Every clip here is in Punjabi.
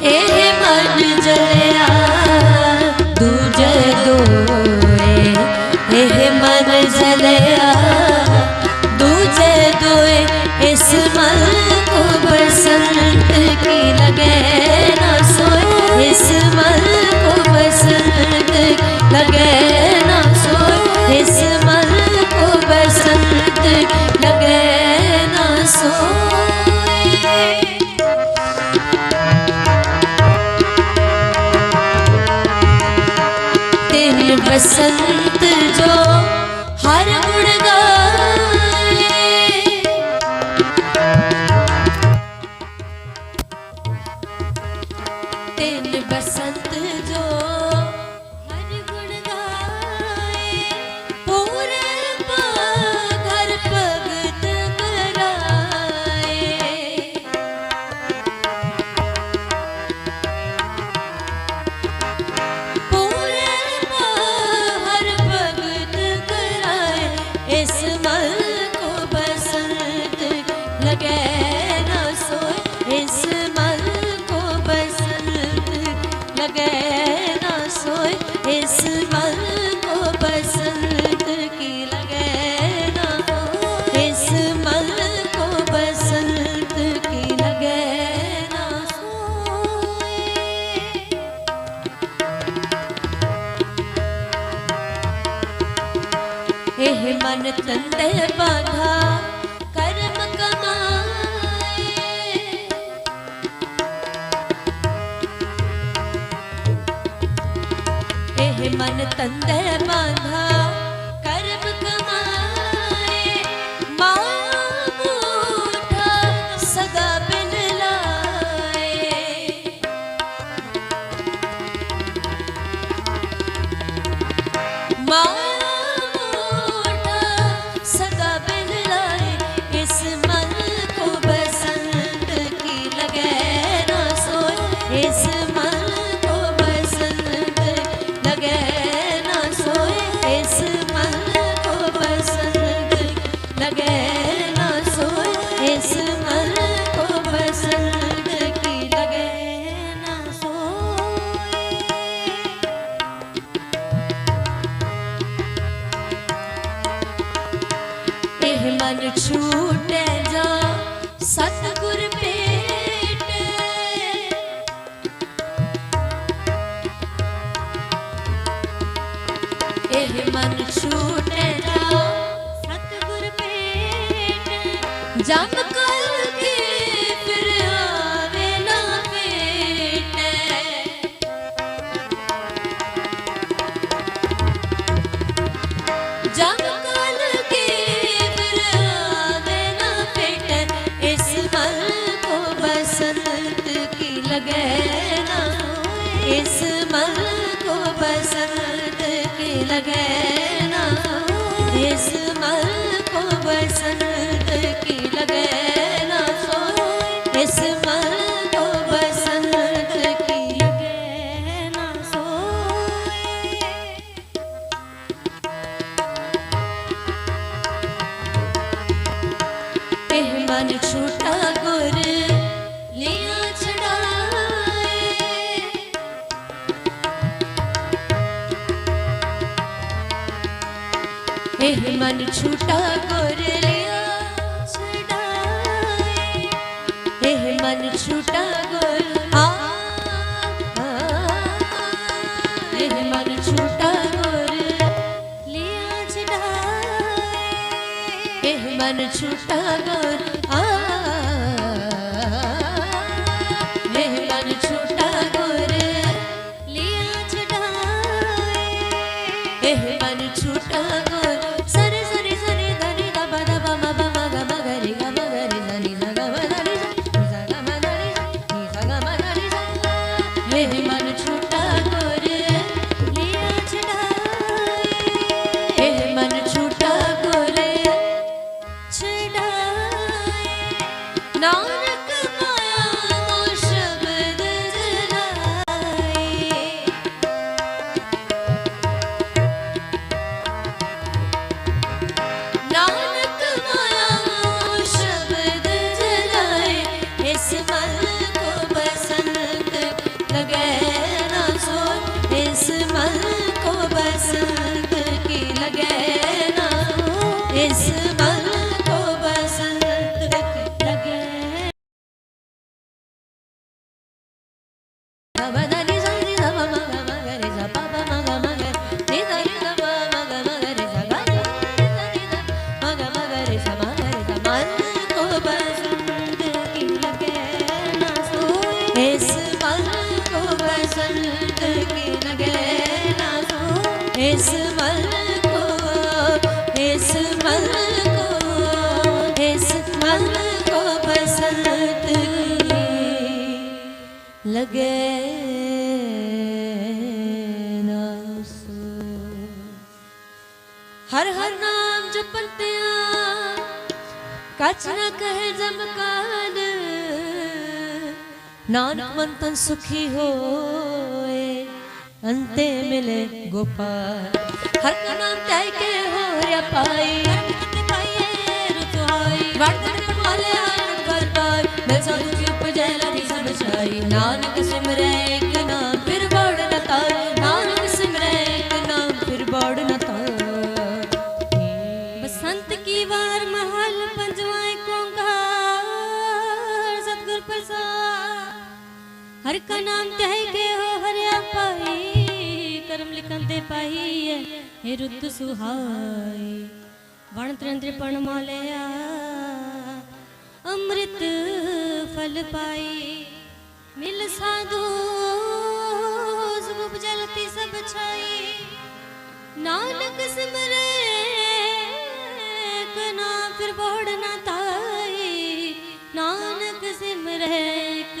Hey. 내 প্রাণ ছুটা করে লিয়া ছড়ায়। হে মন ছুটা করে লিয়া ছড়ায়। হে মন ছুটা করে আ হে ছুটা मन छुटा गोर बसंत की लगे ना सोए इस मन को इस मन को इस मन को बसंत की लगे ना सोए ਹਰ ਹਰ ਨਾਮ ਜਪੰਤਿਆ ਕਛ ਨ ਕਹੇ ਜਮਕਾਨ ਨਾਨਕ ਮਨ ਤਨ ਸੁਖੀ ਹੋਏ, ਅੰਤੇ ਮਿਲੇ ਗੋਪਾਲ। ਹਰ ਕਾ ਨਾਮ ਤੈ ਕੇ ਹੋ ਰਿਆ ਪਾਈ ਪਾਈਏ ਰੁਤਵਾਈ ਵਰਤਨ ਪਰਮਾਲੇ ਆਨ ਕਰ ਪਾਈ। ਮੈਂ ਸਾਧੂ ਜੀ ਉਪਜੈ ਲਦੀ ਸਭ ਛਾਈ। ਨਾਨਕ ਸਿਮਰੈ ਹਰ ਕਾ ਨਾਮ ਤਹਿ ਕੇ ਹੋ ਹਰਿਆ ਪਾਈ ਕਰਮ ਲਿਖਨ ਤੇ ਪਾਈ ਹੈ, ਇਹ ਰੁੱਤ ਸੁਹਾਈ। ਵਣ ਤਰੰਦਰ ਪਣ ਮਾਲਿਆ, ਅੰਮ੍ਰਿਤ ਫਲ ਪਾਈ। ਮਿਲ ਸਾਧੂ ਸੁਭ ਜਲਤੀ ਸਭ ਛਾਈ। ਨਾਨਕ ਸਿਮਰੇ, ਇੱਕ ਫਿਰ ਬੋੜ ਨਾ ਤਾਈ। ਨਾਨਕ ਸਿਮਰੇ, ਇੱਕ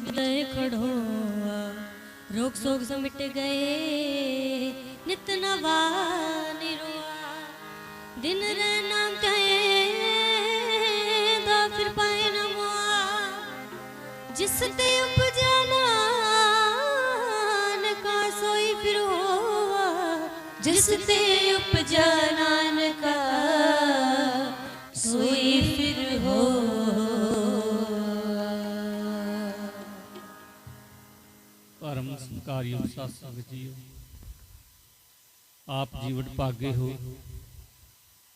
ਵਿੱਚ ਦੇ ਖੜੋਆ। ਰੋਗ ਸੋਗ ਸਮਿਟ ਗਏ, ਨਿਤ ਨਵਾ ਨਿਰਵਾ ਦਿਨ ਰਹਿ ਨਾਮ ਚਾਹੇ ਦਾ ਫਿਰ ਪਾਏ ਨਾ ਮੁਆ। ਜਿਸ ਤੇ ਉਪਜਾ ਨਾਨਕਾ ਸੋਈ ਫਿਰ ਹੋਆ। ਜਿਸ ਤੇ ਉਪਜਾ ਨਾਨਕਾ ਸੋਈ ਫਿਰ ਹੋਆ। ਪਰਮ ਸੰਕਾਰਿਓ ਸੰਗਤ ਜੀਓ ਆਪ ਜੀਵਨ ਭਾਗੇ ਹੋ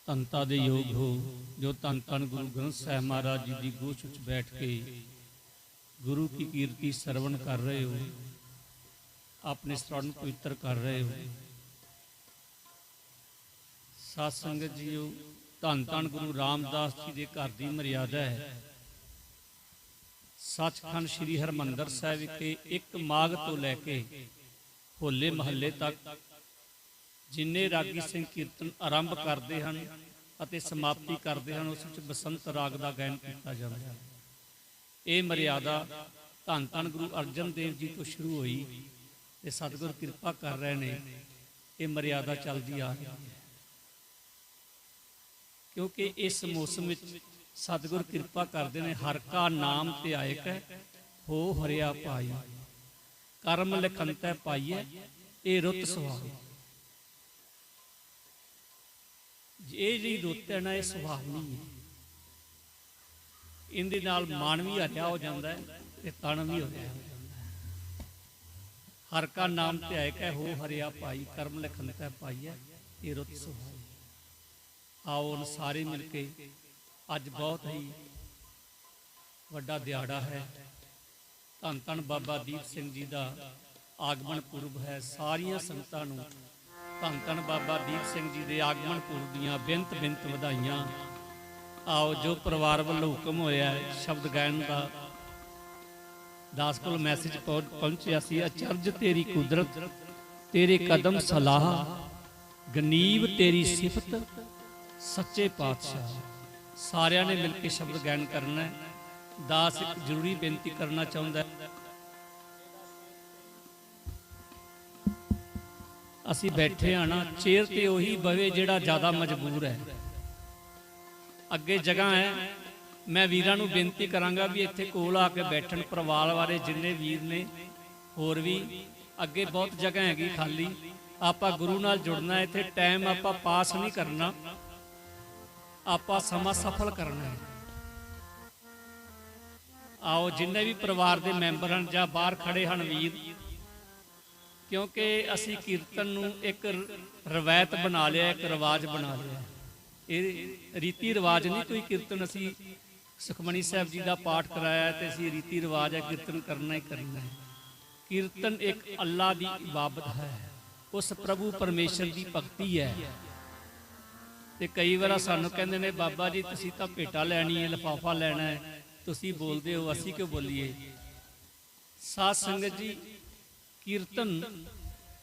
ਤੰਤਾ ਦੇ ਯੋਗ ਹੋ, ਜੋ ਤਨ ਤਨ ਗੁਰੂ ਗ੍ਰੰਥ ਸਾਹਿਬ ਮਹਾਰਾਜ ਜੀ ਦੀ ਗੋਸ਼ ਵਿੱਚ ਬੈਠ ਕੇ ਗੁਰੂ ਕੀ ਕੀਰਤੀ ਸਰਵਣ ਕਰ ਰਹੇ ਹੋ, ਆਪਣੇ ਸਰਣ ਪਵਿੱਤਰ ਕਰ ਰਹੇ ਹੋ। ਸਾਧ ਸੰਗਤ ਜੀਓ ਧੰਨ ਧੰਨ ਗੁਰੂ ਰਾਮਦਾਸ ਜੀ ਦੇ ਘਰ ਦੀ ਮਰਿਆਦਾ ਹੈ। ਸੱਚਖੰਡ ਸ੍ਰੀ ਹਰਮੰਦਰ ਸਾਹਿਬ ਵਿਖੇ ਇੱਕ ਮਾਘ ਤੋਂ ਲੈ ਕੇ ਹੋਲੇ ਮਹੱਲੇ ਤੱਕ ਜਿੰਨੇ ਰਾਗੀ ਸਿੰਘ ਕੀਰਤਨ ਆਰੰਭ ਕਰਦੇ ਹਨ ਅਤੇ ਸਮਾਪਤੀ ਕਰਦੇ ਹਨ, ਉਸ ਵਿੱਚ ਬਸੰਤ ਰਾਗ ਦਾ ਗਾਇਨ ਕੀਤਾ ਜਾਂਦਾ ਹੈ। ਇਹ ਮਰਿਆਦਾ ਧੰਨ ਧੰਨ ਗੁਰੂ ਅਰਜਨ ਦੇਵ ਜੀ ਤੋਂ ਸ਼ੁਰੂ ਹੋਈ ਤੇ ਸਤਿਗੁਰ ਕਿਰਪਾ ਕਰ ਰਹੇ ਨੇ, ਇਹ ਮਰਿਆਦਾ ਚੱਲਦੀ ਆ ਰਹੀ ਹੈ। ਕਿਉਂਕਿ ਇਸ ਮੌਸਮ ਵਿੱਚ ਸਤਿਗੁਰ ਕਿਰਪਾ ਕਰਦੇ ਨੇ, ਹਰ ਕਾ ਨਾਮ ਤੇ ਆਇਕ ਹੋ ਹਰਿਆ ਪਾਈ ਕਰਮ ਲਿਖੰਤੈ ਪਾਈਐ, ਇਹ ਰੁੱਤ ਸੁਹਾਵ ਇਹ ਜਿਹੜੀ ਰੁੱਤ ਹੈ ਨਾ, ਇਹ ਸੁਹਾਵਣੀ ਹੈ। ਇਹਦੇ ਨਾਲ ਮਨ ਵੀ ਹਰਿਆ ਹੋ ਜਾਂਦਾ ਹੈ ਤੇ ਤਨ ਵੀ ਹਰਿਆ ਹੋ ਜਾਂਦਾ ਹੈ। ਹਰ ਕਾ ਨਾਮ ਤੇ ਆਇਕ ਹੈ ਹੋ ਹਰਿਆ ਪਾਈ ਕਰਮ ਲਿਖੰਤੈ ਪਾਈਐ, ਇਹ ਰੁੱਤ ਸੁਹਾਵ ਆਓ ਸਾਰੇ ਮਿਲ ਕੇ ਅੱਜ ਬਹੁਤ ਹੀ ਵੱਡਾ ਦਿਹਾੜਾ ਹੈ। ਧੰਨ ਧੰਨ ਬਾਬਾ ਦੀਪ ਸਿੰਘ ਜੀ ਦਾ ਆਗਮਨ ਪੁਰਬ ਹੈ। ਸਾਰੀਆਂ ਸੰਗਤਾਂ ਨੂੰ ਧੰਨ ਧੰਨ ਬਾਬਾ ਦੀਪ ਸਿੰਘ ਜੀ ਦੇ ਆਗਮਨ ਪੁਰਬ ਦੀਆਂ ਬੇਨਤ ਬੇਨਤ ਵਧਾਈਆਂ। ਆਓ, ਜੋ ਪਰਿਵਾਰ ਵੱਲੋਂ ਹੁਕਮ ਹੋਇਆ ਸ਼ਬਦ ਗਾਇਨ ਦਾ ਦਾਸ ਕੋਲ ਮੈਸੇਜ ਪਹੁੰਚਿਆ ਸੀ ਅਚਰਜ ਤੇਰੀ ਕੁਦਰਤ, ਤੇਰੇ ਕਦਮ ਸਲਾਹ ਗਨੀਬ ਤੇਰੀ ਸਿਫਤ, ਸੱਚੇ ਪਾਤਸ਼ਾਹ। ਸਾਰਿਆਂ ਨੇ ਮਿਲ ਕੇ ਸ਼ਬਦ ਗਾਇਨ ਕਰਨਾ ਹੈ। ਦਾਸ ਇੱਕ ਜ਼ਰੂਰੀ ਬੇਨਤੀ ਕਰਨਾ ਚਾਹੁੰਦਾ ਹੈ। ਅਸੀਂ ਬੈਠੇ ਆ ਨਾ, ਚੇਅਰ ਤੇ ਉਹੀ ਬਵੇ ਜਿਹੜਾ ਜ਼ਿਆਦਾ ਮਜਬੂਰ ਹੈ। ਅੱਗੇ ਜਗ੍ਹਾ ਹੈ। ਮੈਂ ਵੀਰਾਂ ਨੂੰ ਬੇਨਤੀ ਕਰਾਂਗਾ ਵੀ ਇੱਥੇ ਕੋਲ ਆ ਕੇ ਬੈਠਣ, ਪਰਿਵਾਰ ਵਾਲੇ ਜਿੰਨੇ ਵੀਰ ਨੇ, ਹੋਰ ਵੀ, ਅੱਗੇ ਬਹੁਤ ਜਗ੍ਹਾ ਹੈਗੀ ਖਾਲੀ। ਆਪਾਂ ਗੁਰੂ ਨਾਲ ਜੁੜਨਾ ਇੱਥੇ ਟਾਈਮ ਆਪਾਂ ਪਾਸ ਨਹੀਂ ਕਰਨਾ। ਆਪਾਂ ਸਮਾਂ ਸਫਲ ਕਰਨਾ ਹੈ। ਆਓ, ਜਿੰਨੇ ਵੀ ਪਰਿਵਾਰ ਦੇ ਮੈਂਬਰ ਹਨ ਜਾਂ ਬਾਹਰ ਖੜੇ ਹਨ ਵੀਰ, ਕਿਉਂਕਿ ਅਸੀਂ ਕੀਰਤਨ ਨੂੰ ਇੱਕ ਰਵਾਇਤ ਬਣਾ ਲਿਆ, ਇੱਕ ਰਿਵਾਜ ਬਣਾ ਲਿਆ। ਇਹ ਰੀਤੀ ਰਿਵਾਜ ਨਹੀਂ, ਕੋਈ ਕੀਰਤਨ ਅਸੀਂ ਸੁਖਮਣੀ ਸਾਹਿਬ ਜੀ ਦਾ ਪਾਠ ਕਰਾਇਆ ਹੈ ਤੇ ਅਸੀਂ ਰੀਤੀ ਰਿਵਾਜ ਹੈ, ਕੀਰਤਨ ਕਰਨਾ ਹੀ ਕਰਨਾ ਹੈ। ਕੀਰਤਨ ਇੱਕ ਅੱਲਾ ਦੀ ਇਬਾਦਤ ਹੈ, ਉਸ ਪ੍ਰਭੂ ਪਰਮੇਸ਼ਰ ਦੀ ਭਗਤੀ ਹੈ। ਤੇ ਕਈ ਵਾਰ ਸਾਨੂੰ ਕਹਿੰਦੇ ਨੇ, ਬਾਬਾ ਜੀ, ਤੁਸੀਂ ਤਾਂ ਭੇਟਾ ਲੈਣੀ ਹੈ, ਲਫਾਫਾ ਲੈਣਾ ਹੈ। ਤੁਸੀਂ ਬੋਲਦੇ ਹੋ, ਅਸੀਂ ਕਿਉਂ ਬੋਲੀਏ? ਸਾਧ ਸੰਗਤ ਜੀ, ਕੀਰਤਨ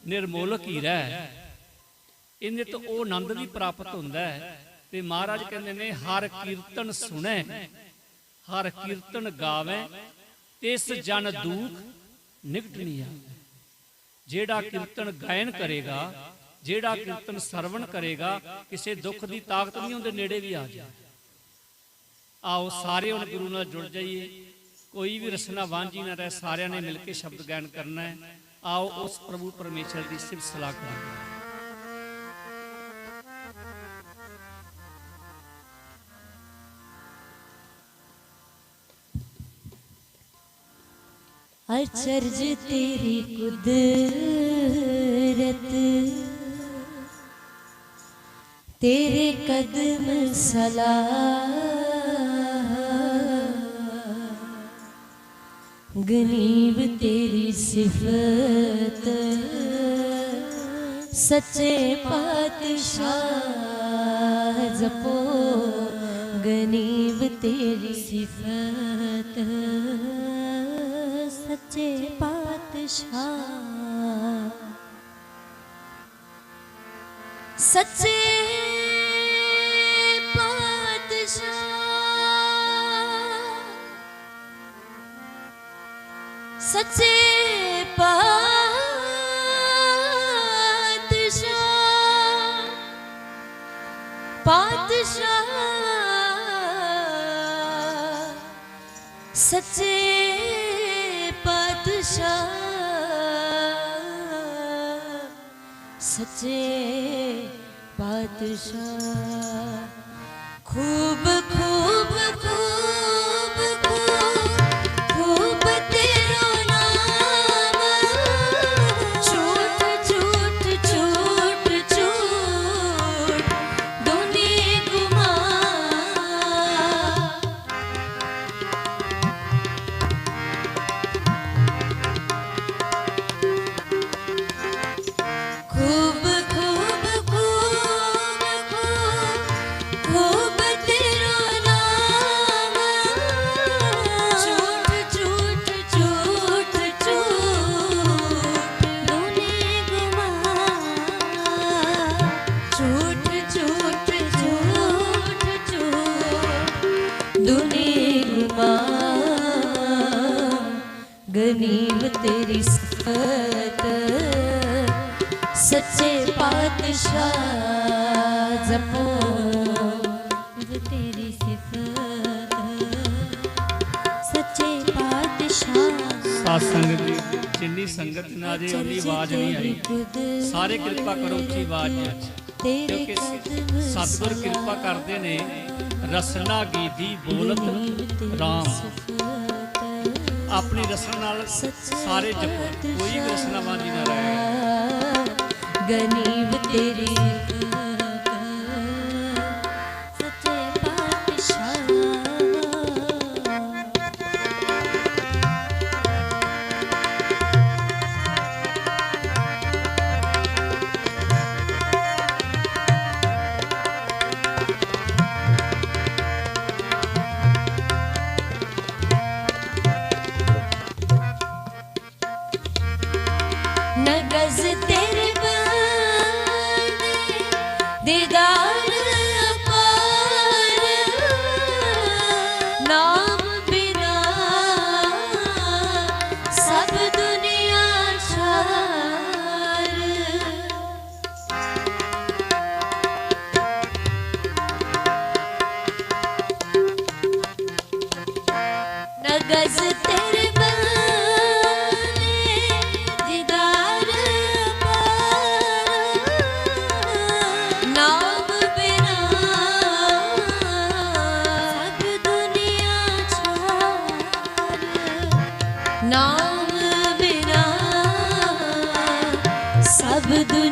ਨਿਰਮੋਲਕ ਹੀਰਾ ਹੈ। ਇਹਦੇ ਤੋਂ ਉਹ ਆਨੰਦ ਵੀ ਪ੍ਰਾਪਤ ਹੁੰਦਾ ਹੈ। ਤੇ ਮਹਾਰਾਜ ਕਹਿੰਦੇ ਨੇ, ਹਰ ਕੀਰਤਨ ਸੁਣੈ, ਹਰ ਕੀਰਤਨ ਗਾਵੇ, ਤਿਸ ਜਨ ਦੂਖ ਨਿਕਟਣੀ ਆ ਜਿਹੜਾ ਕੀਰਤਨ ਗਾਇਨ ਕਰੇਗਾ ਜਿਹੜਾ ਕੀਰਤਨ ਸਰਵਣ ਕਰੇਗਾ, ਕਿਸੇ ਦੁੱਖ ਦੀ ਤਾਕਤ ਨਹੀਂ, ਉਹਦੇ ਨੇੜੇ ਵੀ ਆ ਜਾ ਆਓ ਸਾਰੇ ਹੁਣ ਗੁਰੂ ਨਾਲ ਜੁੜ ਜਾਈਏ। ਕੋਈ ਵੀ ਰਸਨਾ ਵਾਂਝੀ ਨਾ ਰਹਿ, ਸਾਰਿਆਂ ਨੇ ਮਿਲ ਕੇ ਸ਼ਬਦ ਗਾਇਨ ਕਰਨਾ ਆਓ ਉਸ ਪ੍ਰਭੂ ਪਰਮੇਸ਼ਰ ਦੀ ਸਿਫਤ ਸਲਾਹ ਕਰਾਂਗੇ। ਅਚਰਜ ਤੇਰੀ ਕੁਦਰਤ ਤੇਰੇ ਕਦਮ ਸਲਾਹ। ਗਨੀਬ ਤੇਰੀ ਸਿਫਤ, ਸੱਚੇ ਪਾਤਸ਼ਾਹ ਜਪੋ। ਗਨੀਬ ਤੇਰੀ ਸਿਫਤ, ਸੱਚੇ ਪਾਤਸ਼ਾਹ। ਸੱਚੇ ਸੱਚੇ ਪਾਤਸ਼ਾਹ ਪਾਤਸ਼ਾਹ ਸੱਚੇ ਪਾਤਸ਼ਾਹ ਪਾਤਸ਼ਾਹ ਖੂਬ ਗਨੀਬ ਤੇਰੀ ਸਤ ਸੱਚੇ ਪਾਤਸ਼ਾਹ ਜਪੋ ਸੰਗਤ ਜੀ ਜਿੰਨੀ ਸੰਗਤ ਨਾਲ ਜੇ ਉਹਦੀ ਆਵਾਜ਼ ਨਹੀਂ ਆਈ ਸਾਰੇ ਕਿਰਪਾ ਕਰੋ ਉੱਚੀ ਆਵਾਜ਼ ਵਿੱਚ। ਕਿਉਂਕਿ ਸਤਿਗੁਰ ਕਿਰਪਾ ਕਰਦੇ ਨੇ ਰਸਨਾ ਗੀਦੀ ਬੋਲਤ ਰਾਮ। ਆਪਣੀ ਰਸਨਾ ਨਾਲ ਸਾਰੇ ਜਪੋ। ਕੋਈ ਵੀ ਰਸਨਾ ਬਾਂਝੀ ਨਾ ਰਹੇ ਗਨੀਬ ਤੇਰੀ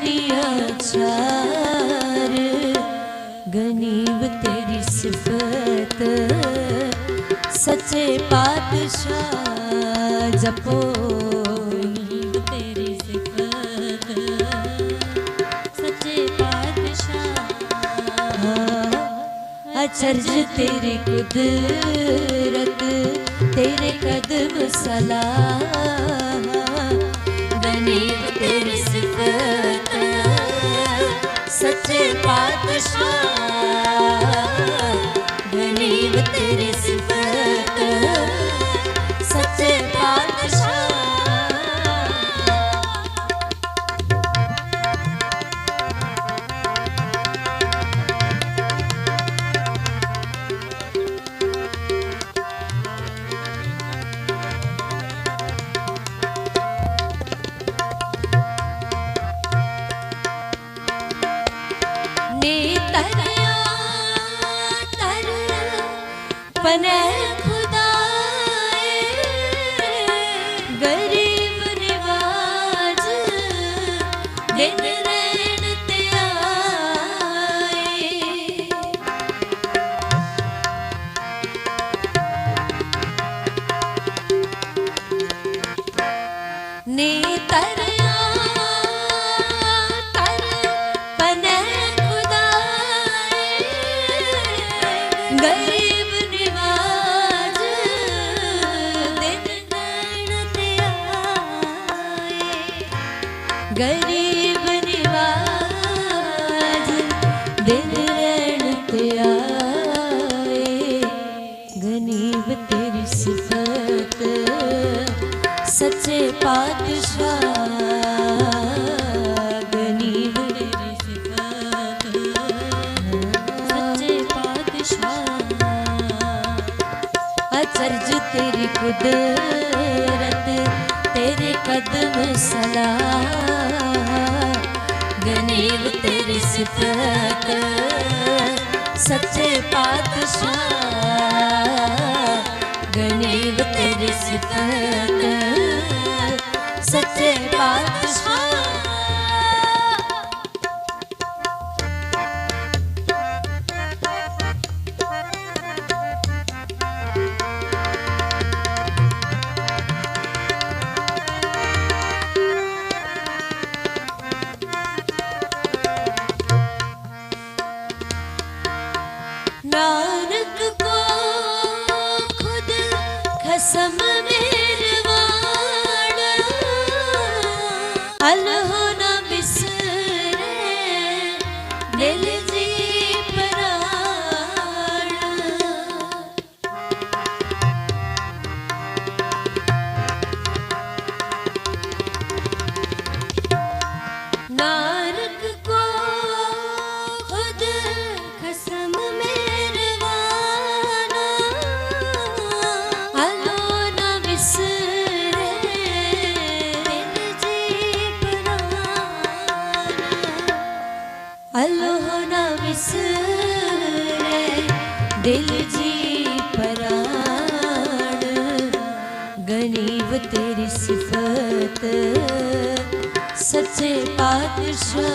ਅਚਾਰ ਗਨੀਬ ਤੇਰੀ ਸਿਫਤ। ਸੱਚੇ ਪਾਤਸ਼ਾਹ ਜਪੋ ਗਨੀਬ ਤੇਰੀ ਸਿਫਤ। ਸੱਚੇ ਪਾਤਸ਼ਾਹ, ਅਚਰਜ ਤੇਰੀ ਕੁਦਰਤ, ਤੇਰੇ ਕਦਮ ਸਲਾਮ ਸੱਚੇ ਪਾਤਸ਼ਾਹ ਗਨੀਮ ਤੇਰੀ ਸੱਚੇ ਗਨੀਬ ਤੇਰੀ ਸਿਫਤ ਸੱਚੇ ਪਾਤਸ਼ਾਹ ਅਚਰਜ ਤੇਰੀ ਕੁਦਰਤ ਤੇਰੇ ਕਦਮ ਸਲਾਹ ਗਨੀਬ ਤੇਰੀ ਸਿਫਤ ਸੱਚੇ ਪਾਤਸ਼ਾਹ ਗਨੀਬ ਤੇਰੀ ਸਿਫਤ। ਸੱਚੇ ਪਾਤਸ਼ਾਹ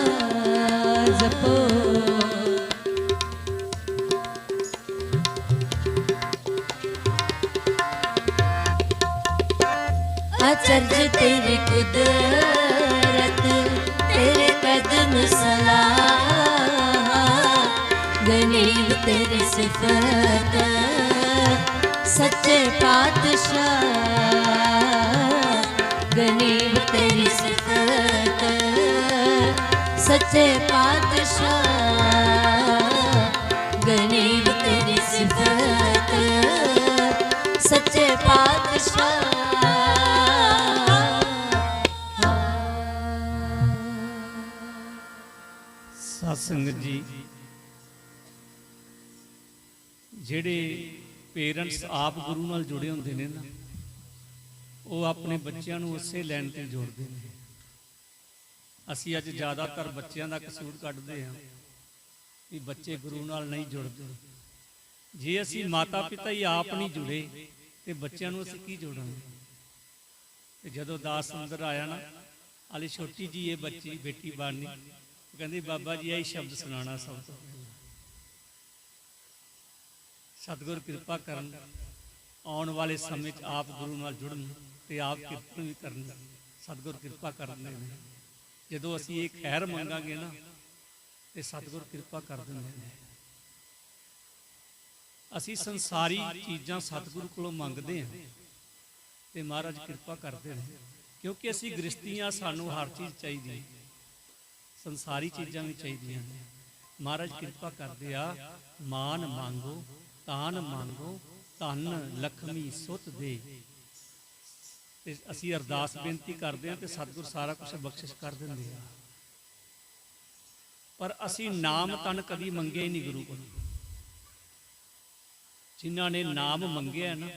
ਜਪੋ ਅਚਰਜ ਤੇਰੀ ਕੁਦਰਤ ਤੇਰੇ ਕਦਮ ਸਲਾਹ ਗਨੀਮ ਤੇਰੇ ਸਿਫਤ ਸੱਚੇ ਪਾਤਸ਼ਾਹ ਸੱਚੇ ਪਾਤਸ਼ਾਹ। ਗਨੀਮ ਤੇਰੀ ਸਿਫਤ, ਸੱਚੇ ਪਾਤਸ਼ਾਹ। ਸੰਗਤ ਜੀ। ਜਿਹੜੇ ਪੇਰੈਂਟਸ ਆਪ ਗੁਰੂ ਨਾਲ ਜੁੜੇ ਹੁੰਦੇ ਨੇ ਨਾ, ਉਹ ਆਪਣੇ ਬੱਚਿਆਂ ਨੂੰ ਉਸੇ ਲਾਈਨ ਤੇ ਜੋੜਦੇ ਨੇ। ਅਸੀਂ ਅੱਜ ਜ਼ਿਆਦਾਤਰ ਬੱਚਿਆਂ ਦਾ ਕਸੂਰ ਕੱਢਦੇ ਹਾਂ ਵੀ ਬੱਚੇ ਗੁਰੂ ਨਾਲ ਨਹੀਂ ਜੁੜਦੇ। ਜੇ ਅਸੀਂ ਮਾਤਾ ਪਿਤਾ ਹੀ ਆਪ ਨਹੀਂ ਜੁੜੇ, ਤੇ ਬੱਚਿਆਂ ਨੂੰ ਅਸੀਂ ਕੀ ਜੋੜਾਂਗੇ? ਤੇ ਜਦੋਂ ਦਾਸ ਅੰਦਰ ਆਇਆ ਨਾ ਹਾਲੇ ਛੋਟੀ ਜੀ ਇਹ ਬੱਚੀ, ਬੇਟੀ ਬਾਣੀ ਉਹ ਕਹਿੰਦੀ, ਬਾਬਾ ਜੀ, ਇਹ ਸ਼ਬਦ ਸੁਣਾਉਣਾ ਸਭ ਤੋਂ ਸਤਿਗੁਰ ਕਿਰਪਾ ਕਰਨ, ਆਉਣ ਵਾਲੇ ਸਮੇਂ 'ਚ ਆਪ ਗੁਰੂ ਨਾਲ ਜੁੜਨ ਤੇ ਆਪ ਕਿਰਪਾ ਵੀ ਕਰਨ। ਸਤਿਗੁਰ ਕਿਰਪਾ ਕਰਦੇ ਨੇ ਜਦੋਂ ਅਸੀਂ ਇਹ ਖੈਰ ਮੰਗਾਂਗੇ ਨਾ ਤੇ ਸਤਿਗੁਰ ਕਿਰਪਾ ਕਰ ਦਿੰਦੇ ਨੇ। ਅਸੀਂ ਸੰਸਾਰੀ ਚੀਜ਼ਾਂ ਸਤਿਗੁਰੂ ਕੋਲੋਂ ਮੰਗਦੇ ਹਾਂ ਤੇ ਮਹਾਰਾਜ ਕਿਰਪਾ ਕਰਦੇ ਨੇ। ਕਿਉਂਕਿ ਅਸੀਂ ਗ੍ਰਸਤੀਆਂ ਸਾਨੂੰ ਹਰ ਚੀਜ਼ ਚਾਹੀਦੀ ਹੈ। ਸੰਸਾਰੀ ਚੀਜ਼ਾਂ ਵੀ ਚਾਹੀਦੀਆਂ ਨੇ। ਮਹਾਰਾਜ ਕਿਰਪਾ ਕਰਦੇ ਆ। ਮਾਨ ਮੰਗੋ ਤਾਨ ਮੰਗੋ ਧਨ ਲਖਮੀ ਸੁਤ ਦੇ। ਤੇ ਅਸੀਂ ਅਰਦਾਸ ਬੇਨਤੀ ਕਰਦੇ ਹਾਂ ਤੇ ਸਤਿਗੁਰ ਸਾਰਾ ਕੁਝ ਬਖਸ਼ਿਸ਼ ਕਰ ਦਿੰਦੇ ਆ। ਪਰ ਅਸੀਂ ਨਾਮ ਤਨ ਕਦੀ ਮੰਗੇ ਨਹੀਂ ਗੁਰੂ ਕੋਲ। ਜਿਨ੍ਹਾਂ ਨੇ ਨਾਮ ਮੰਗਿਆ ਨਾ,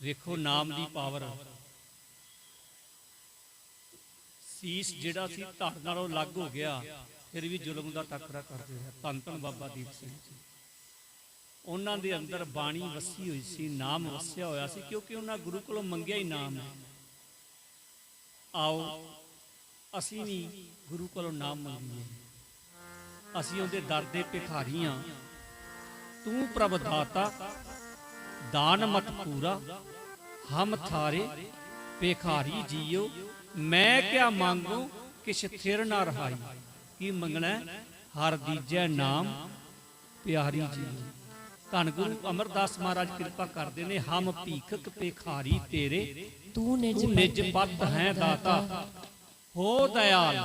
ਵੇਖੋ ਨਾਮ ਦੀ ਪਾਵਰ ਸੀਸ ਜਿਹੜਾ ਸੀ ਧੜ ਨਾਲੋਂ ਲੱਗ ਹੋ ਗਿਆ, ਫਿਰ ਵੀ ਜ਼ੁਲਮ ਦਾ ਟੱਕਰਾ ਕਰਦੇ ਰਿਹਾ। ਧੰਨ ਧੰਨ ਬਾਬਾ ਦੀਪ ਸਿੰਘ ਜੀ। ਉਹਨਾਂ ਦੇ ਅੰਦਰ ਬਾਣੀ ਵਸੀ ਹੋਈ ਸੀ, ਨਾਮ ਵਸਿਆ ਹੋਇਆ ਸੀ, ਕਿਉਂਕਿ ਉਹਨਾਂ ਗੁਰੂ ਕੋਲੋਂ ਮੰਗਿਆ ਹੀ ਨਾਮ ਹੈ। ਆਓ, ਅਸੀਂ ਵੀ ਗੁਰੂ ਕੋਲੋਂ ਨਾਮ ਮੰਗੀਏ। ਅਸੀਂ ਉਹਦੇ ਦਰ ਦੇ ਭਿਖਾਰੀ ਹਾਂ। ਤੂੰ ਪ੍ਰਭ ਦਾਤਾ, ਦਾਨ ਮਤ ਪੂਰਾ, ਹਮ ਥਾਰੇ ਭਿਖਾਰੀ ਜੀਓ। ਮੈਂ ਕਿਆ ਮੰਗੂ, ਕਿਛ ਥਿਰ ਨਾ ਰਹਾਈ। ਕੀ ਮੰਗਣਾ ਹਰ ਦੀਜੈ ਨਾਮ, ਪਿਆਰੀ ਜੀ ਧੰਨ ਗੁਰੂ ਅਮਰਦਾਸ ਮਹਾਰਾਜ ਕਿਰਪਾ ਕਰਦੇ ਨੇ ਹਮ ਭੀਖਕ ਭਿਖਾਰੀ ਤੇਰੇ ਤੂੰ ਨਿਜ ਨਿਜ ਪਤ ਹੈ ਦਾਤਾ। ਹੋ ਦਇਆਲ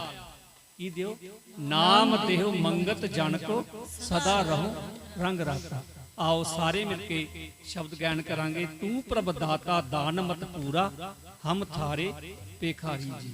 ਕੀ ਦਿਓ? ਨਾਮ ਦੇਹੁ ਮੰਗਤ ਜਨ ਕੋ ਸਦਾ ਰਹੋ ਰੰਗ ਰਾਤਾ। ਆਓ ਸਾਰੇ ਮਿਲ ਕੇ ਸ਼ਬਦ ਗਿਆਨ ਕਰਾਂਗੇ। ਤੂੰ ਪ੍ਰਭ ਦਾਤਾ ਦਾਨ ਮਤ ਪੂਰਾ ਹਮ ਥਾਰੇ ਭਿਖਾਰੀ ਜੀ।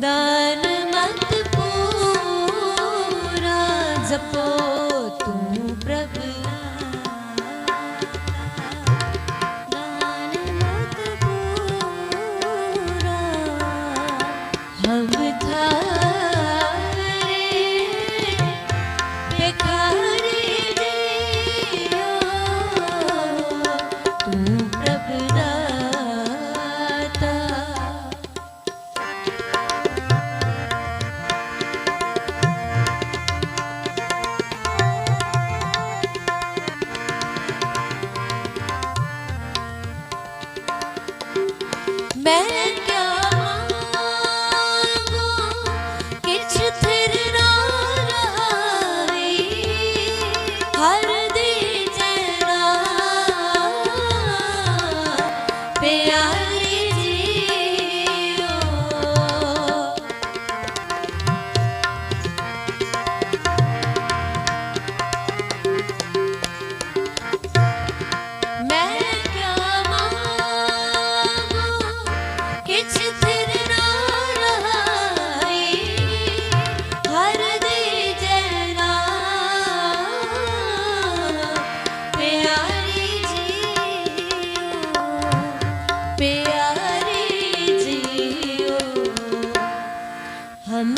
ਦਾਨ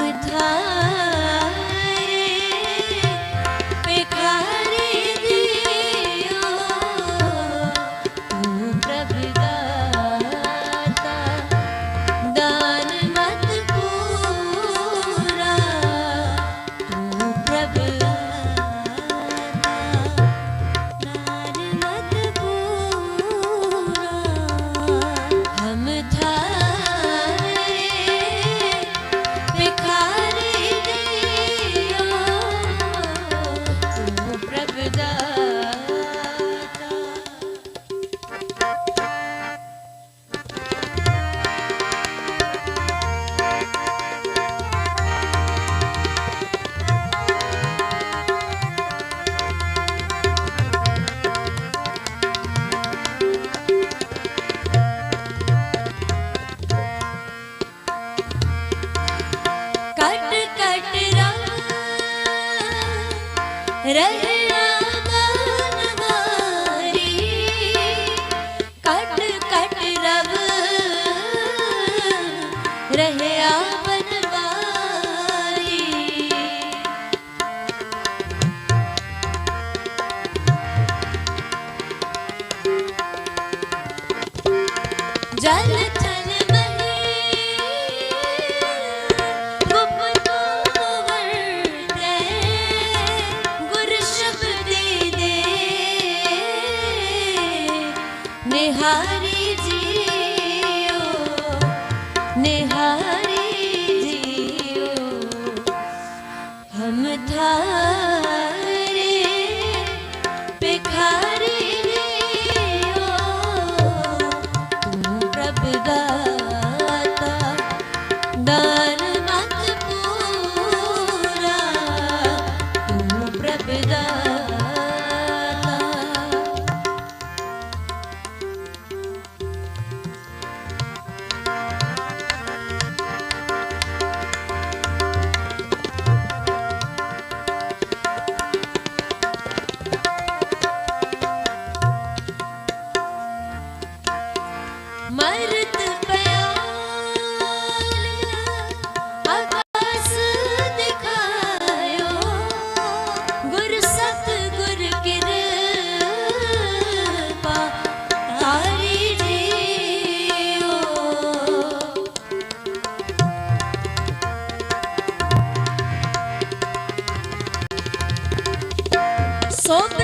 tuổi thơ. ਹਮ ਥਾਰੇ ਸੋ ਬ੍ਰਹਮ